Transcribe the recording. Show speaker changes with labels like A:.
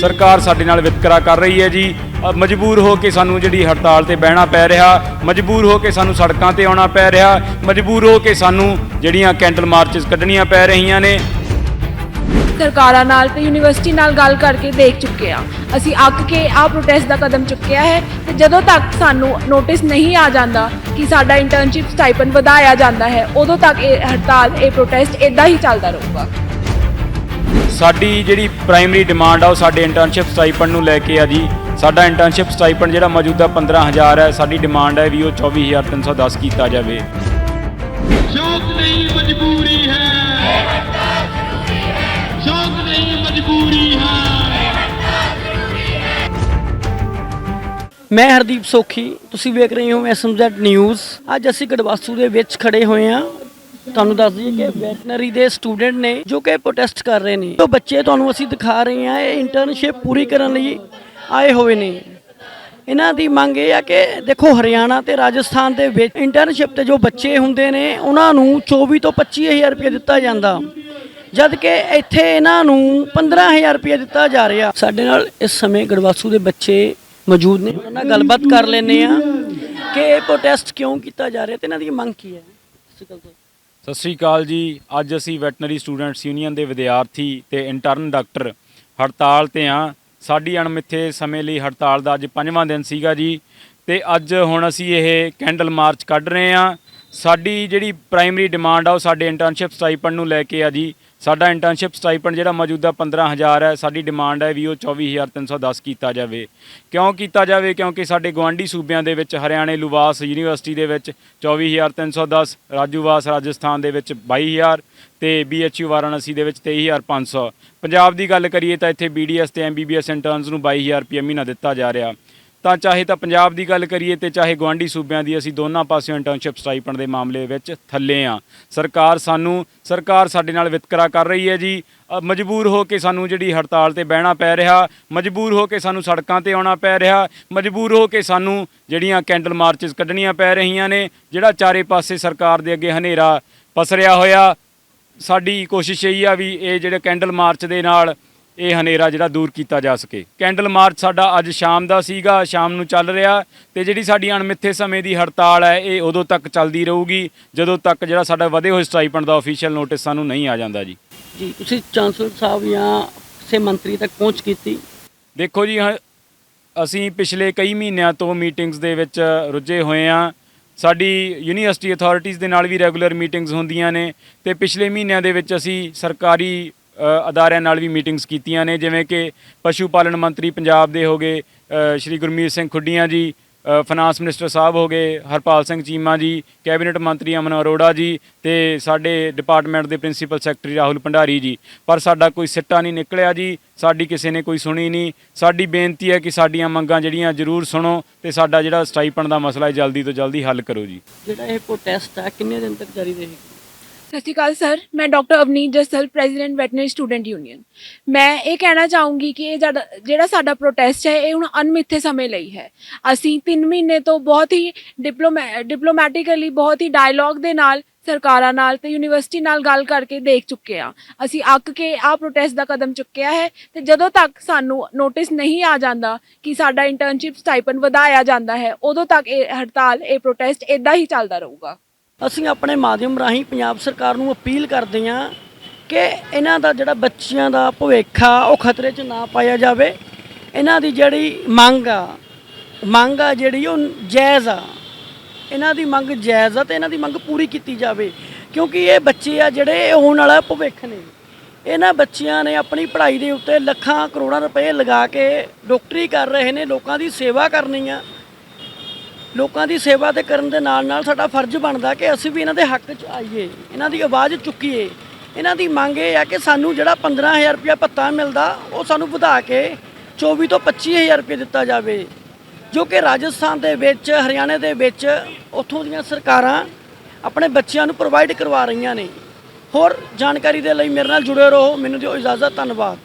A: ਸਰਕਾਰ ਸਾਡੇ ਨਾਲ ਵਿਤਕਰਾ ਕਰ ਰਹੀ ਹੈ ਜੀ। ਮਜਬੂਰ ਹੋ ਕੇ ਸਾਨੂੰ ਜਿਹੜੀ ਹੜਤਾਲ ਤੇ ਬਹਿਣਾ ਪੈ ਰਿਹਾ, ਮਜਬੂਰ ਹੋ ਕੇ ਸਾਨੂੰ ਸੜਕਾਂ ਤੇ ਆਉਣਾ ਪੈ ਰਿਹਾ, ਮਜਬੂਰ ਹੋ ਕੇ ਸਾਨੂੰ ਜਿਹੜੀਆਂ ਕੈਂਡਲ ਮਾਰਚਸ ਕੱਢਣੀਆਂ ਪੈ ਰਹੀਆਂ ਨੇ।
B: ਸਰਕਾਰਾਂ ਨਾਲ ਤੇ ਯੂਨੀਵਰਸਿਟੀ ਨਾਲ ਗੱਲ ਕਰਕੇ ਦੇਖ ਚੁੱਕੇ ਆ ਅਸੀਂ ਅੱਕ ਕੇ ਆ ਪ੍ਰੋਟੈਸਟ ਦਾ ਕਦਮ ਚੁੱਕਿਆ ਹੈ ਤੇ ਜਦੋਂ ਤੱਕ ਸਾਨੂੰ ਨੋਟਿਸ ਨਹੀਂ ਆ ਜਾਂਦਾ ਕਿ ਸਾਡਾ ਇੰਟਰਨਸ਼ਿਪ ਸਟਾਈਪਨ ਵਧਾਇਆ ਜਾਂਦਾ ਹੈ, ਉਦੋਂ ਤੱਕ ਇਹ ਹੜਤਾਲ, ਇਹ ਪ੍ਰੋਟੈਸਟ ਇਦਾਂ ਹੀ ਚੱਲਦਾ ਰਹੂਗਾ।
A: ਸਾਡੀ ਜਿਹੜੀ ਪ੍ਰਾਇਮਰੀ ਡਿਮਾਂਡ ਆ ਉਹ ਸਾਡੇ ਇੰਟਰਨਸ਼ਿਪ ਸਟਾਈਪਨ ਨੂੰ ਲੈ ਕੇ ਆ ਜੀ। ਸਾਡਾ ਇੰਟਰਨਸ਼ਿਪ ਸਟਾਈਪਨ ਜਿਹੜਾ ਮੌਜੂਦਾ 15000 ਹੈ ਸਾਡੀ ਡਿਮਾਂਡ ਹੈ ਵੀ ਉਹ 24310 ਕੀਤਾ ਜਾਵੇ।
C: ਸ਼ੌਕ ਨਹੀਂ ਮਜਬੂਰੀ ਹੈ। ਸ਼ੌਕ ਨਹੀਂ ਮਜਬੂਰੀ ਹੈ।
D: ਮੈਂ ਹਰਦੀਪ ਸੋਖੀ ਤੁਸੀਂ ਵੇਖ ਰਹੇ ਹੋ ਐਸਐਮਜ਼ੈਡ ਨਿਊਜ਼। ਅੱਜ ਅਸੀਂ ਗੜਵਾਸੂ ਦੇ ਵਿੱਚ ਖੜੇ ਹੋਏ ਹਾਂ। ਤੁਹਾਨੂੰ ਦੱਸ ਦਈਏ ਕਿ ਵੈਟਨਰੀ ਦੇ ਸਟੂਡੈਂਟ ਨੇ ਜੋ ਕਿ ਪ੍ਰੋਟੈਸਟ ਕਰ ਰਹੇ ਨੇ। ਜੋ ਬੱਚੇ ਤੁਹਾਨੂੰ ਅਸੀਂ ਦਿਖਾ ਰਹੇ ਹਾਂ, ਇਹ ਇੰਟਰਨਸ਼ਿਪ ਪੂਰੀ ਕਰਨ ਲਈ ਆਏ ਹੋਏ ਨੇ। ਇਹਨਾਂ ਦੀ ਮੰਗ ਇਹ ਆ ਕਿ ਦੇਖੋ ਹਰਿਆਣਾ ਤੇ ਰਾਜਸਥਾਨ ਦੇ ਵਿੱਚ ਇੰਟਰਨਸ਼ਿਪ ਤੇ ਜੋ ਬੱਚੇ ਹੁੰਦੇ ਨੇ, ਉਹਨਾਂ ਨੂੰ 24 ਤੋਂ 25000 ਰੁਪਏ ਦਿੱਤਾ ਜਾਂਦਾ। ਜਦ ਕਿ ਇੱਥੇ ਇਹਨਾਂ ਨੂੰ 15000 ਰੁਪਏ ਦਿੱਤਾ ਜਾ ਰਿਹਾ। ਸਾਡੇ ਨਾਲ ਇਸ ਸਮੇਂ ਗੜਵਾਸੂ ਦੇ ਬੱਚੇ ਮੌਜੂਦ ਨੇ। ਉਹਨਾਂ ਨਾਲ ਗੱਲਬਾਤ ਕਰ ਲੈਨੇ ਆ ਕਿ ਇਹ ਪ੍ਰੋਟੈਸਟ ਕਿਉਂ ਕੀਤਾ ਜਾ ਰਿਹਾ ਤੇ ਇਹਨਾਂ ਦੀ ਮੰਗ ਕੀ ਹੈ? ਸਤਿ ਸ਼੍ਰੀ ਅਕਾਲ
A: ਸਤਿ ਸ੍ਰੀ ਅਕਾਲ ਜੀ। ਅੱਜ ਅਸੀਂ ਵੈਟਨਰੀ ਸਟੂਡੈਂਟਸ ਯੂਨੀਅਨ ਦੇ ਵਿਦਿਆਰਥੀ ਤੇ ਇੰਟਰਨ ਡਾਕਟਰ ਹੜਤਾਲ ਤੇ ਆ ਸਾਡੀ ਅਣਮਿੱਥੇ ਸਮੇਂ ਲਈ ਹੜਤਾਲ ਦਾ ਅੱਜ ਪੰਜਵਾਂ ਦਿਨ ਸੀਗਾ ਜੀ। ਤੇ ਅੱਜ ਹੁਣ ਅਸੀਂ ਇਹ ਕੈਂਡਲ ਮਾਰਚ ਕੱਢ ਰਹੇ ਆ ਸਾਡੀ ਜਿਹੜੀ ਪ੍ਰਾਇਮਰੀ ਡਿਮਾਂਡ ਆ ਉਹ ਸਾਡੇ ਇੰਟਰਨਸ਼ਿਪ ਸਟਾਈਪਨ ਨੂੰ ਲੈ ਕੇ ਆ ਜੀ। ਸਾਡਾ ਇੰਟਰਨਸ਼ਿਪ ਸਟਾਈਪਨ ਜਿਹੜਾ ਮੌਜੂਦਾ 15000 ਹੈ, ਸਾਡੀ ਡਿਮਾਂਡ ਹੈ ਵੀ ਉਹ 24310 ਕੀਤਾ ਜਾਵੇ। ਕਿਉਂ ਕੀਤਾ ਜਾਵੇ? ਕਿਉਂਕਿ ਸਾਡੇ ਗਵਾਂਢੀ ਸੂਬਿਆਂ ਦੇ ਵਿੱਚ ਹਰਿਆਣੇ ਲੁਵਾਸ ਯੂਨੀਵਰਸਿਟੀ ਦੇ ਵਿੱਚ 24310 ਰਾਜੂਵਾਸ ਰਾਜਸਥਾਨ ਦੇ ਵਿੱਚ 22000 ਤੇ ਬੀਐਚਯੂ ਵਾਰਾਣਸੀ ਦੇ ਵਿੱਚ 23500 ਪੰਜਾਬ ਦੀ ਗੱਲ ਕਰੀਏ ਤਾਂ ਇੱਥੇ ਬੀਡੀਐਸ ਤੇ ਐਮਬੀਬੀਐਸ ਇੰਟਰਨਸ ਨੂੰ 22000 ਰੁਪਏ ਮਹੀਨਾ ਦਿੱਤਾ ਜਾ ਰਿਹਾ। ਤਾਂ ਚਾਹੇ ਤਾਂ ਪੰਜਾਬ ਦੀ ਗੱਲ ਕਰੀਏ ਤੇ ਚਾਹੇ ਗਵਾਂਢੀ ਸੂਬਿਆਂ ਦੀ, ਅਸੀਂ ਦੋਨਾਂ ਪਾਸਿਓਂ ਇੰਟਰਨਸ਼ਿਪ ਸਟਾਈਪਨ ਦੇ ਮਾਮਲੇ ਵਿੱਚ ਥੱਲੇ ਆ। ਸਰਕਾਰ ਸਾਨੂੰ, ਸਰਕਾਰ ਸਾਡੇ ਨਾਲ ਵਿਤਕਰਾ ਕਰ ਰਹੀ ਹੈ ਜੀ। ਮਜਬੂਰ ਹੋ ਕੇ ਸਾਨੂੰ ਜਿਹੜੀ ਹੜਤਾਲ ਤੇ ਬਹਿਣਾ ਪੈ ਰਿਹਾ, ਮਜਬੂਰ ਹੋ ਕੇ ਸਾਨੂੰ ਸੜਕਾਂ ਤੇ ਆਉਣਾ ਪੈ ਰਿਹਾ, ਮਜਬੂਰ ਹੋ ਕੇ ਸਾਨੂੰ ਜਿਹੜੀਆਂ ਕੈਂਡਲ ਮਾਰਚਸ ਕੱਢਣੀਆਂ ਪੈ ਰਹੀਆਂ ਨੇ, ਜਿਹੜਾ ਚਾਰੇ ਪਾਸੇ ਸਰਕਾਰ ਦੇ ਅੱਗੇ ਹਨੇਰਾ ਪਸਰਿਆ ਹੋਇਆ, ਸਾਡੀ ਕੋਸ਼ਿਸ਼ ਇਹੀ ਆ ਵੀ ਇਹ ਜਿਹੜੇ ਕੈਂਡਲ ਮਾਰਚ ਦੇ ਨਾਲ ਇਹ ਹਨੇਰਾ ਜਿਹੜਾ ਦੂਰ ਕੀਤਾ ਜਾ ਸਕੇ। ਕੈਂਡਲ ਮਾਰਚ ਸਾਡਾ ਅੱਜ ਸ਼ਾਮ ਦਾ ਸੀਗਾ ਸ਼ਾਮ ਨੂੰ ਚੱਲ ਰਿਹਾ ਤੇ ਜਿਹੜੀ ਸਾਡੀ ਅਣਮਿੱਥੇ ਸਮੇਂ ਦੀ ਹੜਤਾਲ ਹੈ ਇਹ ਉਦੋਂ ਤੱਕ ਚੱਲਦੀ ਰਹੂਗੀ ਜਦੋਂ ਤੱਕ ਜਿਹੜਾ ਸਾਡਾ ਵਧੇ ਹੋਏ ਸਟਾਈਪੈਂਡ ਦਾ ਅਫੀਸ਼ੀਅਲ ਨੋਟਿਸ ਸਾਨੂੰ ਨਹੀਂ ਆ ਜਾਂਦਾ ਜੀ।
D: ਜੀ ਤੁਸੀਂ ਚਾਂਸਲਰ ਸਾਹਿਬ ਜਾਂ ਕਿਸੇ ਮੰਤਰੀ ਤੱਕ ਪਹੁੰਚ ਕੀਤੀ?
A: ਦੇਖੋ ਜੀ ਅਸੀਂ ਪਿਛਲੇ ਕਈ ਮਹੀਨਿਆਂ ਤੋਂ ਮੀਟਿੰਗਸ ਦੇ ਵਿੱਚ ਰੁੱਝੇ ਹੋਏ ਆ ਸਾਡੀ ਯੂਨੀਵਰਸਿਟੀ ਅਥਾਰਟੀਆਂ ਦੇ ਨਾਲ ਵੀ ਰੈਗੂਲਰ ਮੀਟਿੰਗਸ ਹੁੰਦੀਆਂ ਨੇ ਤੇ ਪਿਛਲੇ ਮਹੀਨਿਆਂ ਦੇ ਵਿੱਚ ਅਸੀਂ ਸਰਕਾਰੀ ਅਦਾਰਿਆਂ ਨਾਲ ਵੀ ਮੀਟਿੰਗਸ ਕੀਤੀਆਂ ਨੇ ਜਿਵੇਂ ਕਿ ਪਸ਼ੂ ਪਾਲਣ ਮੰਤਰੀ ਪੰਜਾਬ ਦੇ ਹੋਗੇ ਅ, ਸ਼੍ਰੀ ਗੁਰਮੀਤ ਸਿੰਘ ਖੁੱਡੀਆਂ ਜੀ ਫਾਈਨਾਂਸ ਮਿਨਿਸਟਰ ਸਾਹਿਬ ਹੋਗੇ ਹਰਪਾਲ ਸਿੰਘ ਚੀਮਾ ਜੀ ਕੈਬਨਿਟ ਮੰਤਰੀ ਅਮਨ ਅਰੋੜਾ ਜੀ ਤੇ ਸਾਡੇ ਡਿਪਾਰਟਮੈਂਟ ਦੇ ਪ੍ਰਿੰਸੀਪਲ ਸੈਕਟਰੀ ਰਾਹੁਲ ਭੰਡਾਰੀ ਜੀ। ਪਰ ਸਾਡਾ ਕੋਈ ਸਿੱਟਾ ਨਹੀਂ ਨਿਕਲਿਆ ਜੀ ਸਾਡੀ ਕਿਸੇ ਨੇ ਕੋਈ ਸੁਣੀ ਨਹੀਂ। ਸਾਡੀ ਬੇਨਤੀ ਹੈ ਕਿ ਸਾਡੀਆਂ ਮੰਗਾਂ ਜਿਹੜੀਆਂ ਜ਼ਰੂਰ ਸੁਣੋ ਤੇ ਸਾਡਾ ਜਿਹੜਾ ਸਟਾਈਪਨ ਦਾ ਮਸਲਾ ਹੈ ਜਲਦੀ ਤੋਂ ਜਲਦੀ ਹੱਲ ਕਰੋ ਜੀ।
D: ਜਿਹੜਾ ਇਹ ਪ੍ਰੋਟੈਸਟ ਹੈ ਕਿੰਨੇ ਦਿਨ ਤੱਕ ਜਾਰੀ ਰਹੇਗਾ?
B: ਸਤਿ ਸ਼੍ਰੀ ਅਕਾਲ ਸਰ, ਮੈਂ doctor Avneet Jasal, president veterinary student union. ਮੈਂ ਇਹ ਕਹਿਣਾ ਚਾਹੂੰਗੀ ਕਿ ਇਹ ਜਿਹੜਾ ਜਿਹੜਾ ਸਾਡਾ ਪ੍ਰੋਟੈਸਟ ਹੈ, ਇਹ ਹੁਣ ਅਨਮਿੱਥੇ ਸਮੇਂ ਲਈ ਹੈ। ਅਸੀਂ 3 ਮਹੀਨੇ ਤੋਂ ਬਹੁਤ ਹੀ ਡਿਪਲੋਮੈ, ਡਿਪਲੋਮੈਟਿਕਲੀ ਬਹੁਤ ਹੀ ਡਾਇਲੌਗ ਦੇ ਨਾਲ, ਸਰਕਾਰਾਂ ਨਾਲ ਤੇ ਯੂਨੀਵਰਸਿਟੀ ਨਾਲ ਗੱਲ ਕਰਕੇ ਦੇਖ ਚੁੱਕੇ ਆ ਅਸੀਂ ਅੱਕ ਕੇ ਆ ਪ੍ਰੋਟੈਸਟ ਦਾ ਕਦਮ ਚੁੱਕਿਆ ਹੈ ਤੇ ਜਦੋਂ ਤੱਕ ਸਾਨੂੰ ਨੋਟਿਸ ਨਹੀਂ ਆ ਜਾਂਦਾ ਕਿ ਸਾਡਾ ਇੰਟਰਨਸ਼ਿਪ ਸਟਾਈਪਨ ਵਧਾਇਆ ਜਾਂਦਾ ਹੈ, ਉਦੋਂ ਤੱਕ ਇਹ ਹੜਤਾਲ, ਇਹ ਪ੍ਰੋਟੈਸਟ ਇਦਾਂ ਹੀ ਚੱਲਦਾ ਰਹੂਗਾ।
D: ਅਸੀਂ ਆਪਣੇ ਮਾਧਿਅਮ ਰਾਹੀਂ ਪੰਜਾਬ ਸਰਕਾਰ ਨੂੰ ਅਪੀਲ ਕਰਦੇ ਹਾਂ ਕਿ ਇਹਨਾਂ ਦਾ ਜਿਹੜਾ ਬੱਚਿਆਂ ਦਾ ਭਵਿੱਖ ਆ, ਉਹ ਖਤਰੇ 'ਚ ਨਾ ਪਾਇਆ ਜਾਵੇ। ਇਹਨਾਂ ਦੀ ਜਿਹੜੀ ਮੰਗ ਆ ਮੰਗ ਆ ਜਿਹੜੀ ਉਹ ਜਾਇਜ਼ ਆ। ਇਹਨਾਂ ਦੀ ਮੰਗ ਜਾਇਜ਼ ਆ ਤੇ ਇਹਨਾਂ ਦੀ ਮੰਗ ਪੂਰੀ ਕੀਤੀ ਜਾਵੇ। ਕਿਉਂਕਿ ਇਹ ਬੱਚੇ ਆ ਜਿਹੜੇ ਇਹ ਆਉਣ ਵਾਲਾ ਭਵਿੱਖ ਨੇ। ਇਹਨਾਂ ਬੱਚਿਆਂ ਨੇ ਆਪਣੀ ਪੜ੍ਹਾਈ ਦੇ ਉੱਤੇ ਲੱਖਾਂ ਕਰੋੜਾਂ ਰੁਪਏ ਲਗਾ ਕੇ ਡਾਕਟਰੀ ਕਰ ਰਹੇ ਨੇ, ਲੋਕਾਂ ਦੀ ਸੇਵਾ ਕਰਨੀ ਆ। ਲੋਕਾਂ ਦੀ ਸੇਵਾ ਤੇ ਕਰਨ ਦੇ ਨਾਲ ਨਾਲ ਸਾਡਾ ਫਰਜ਼ ਬਣਦਾ ਕਿ ਅਸੀਂ ਵੀ ਇਹਨਾਂ ਦੇ ਹੱਕ 'ਚ ਆਈਏ, ਇਹਨਾਂ ਦੀ ਆਵਾਜ਼ ਚੁੱਕੀਏ। ਇਹਨਾਂ ਦੀ ਮੰਗ ਇਹ ਹੈ ਕਿ ਸਾਨੂੰ ਜਿਹੜਾ 15000 ਰੁਪਇਆ ਭੱਤਾ ਮਿਲਦਾ, ਉਹ ਸਾਨੂੰ ਵਧਾ ਕੇ 24 ਤੋਂ 25000 ਰੁਪਏ ਦਿੱਤਾ ਜਾਵੇ, ਜੋ ਕਿ ਰਾਜਸਥਾਨ ਦੇ ਵਿੱਚ, ਹਰਿਆਣੇ ਦੇ ਵਿੱਚ ਉੱਥੋਂ ਦੀਆਂ ਸਰਕਾਰਾਂ ਆਪਣੇ ਬੱਚਿਆਂ ਨੂੰ ਪ੍ਰੋਵਾਈਡ ਕਰਵਾ ਰਹੀਆਂ ਨੇ। ਹੋਰ ਜਾਣਕਾਰੀ ਦੇ ਲਈ ਮੇਰੇ ਨਾਲ ਜੁੜੇ ਰਹੋ, ਮੈਨੂੰ ਦਿਓ ਇਜਾਜ਼ਤ, ਧੰਨਵਾਦ।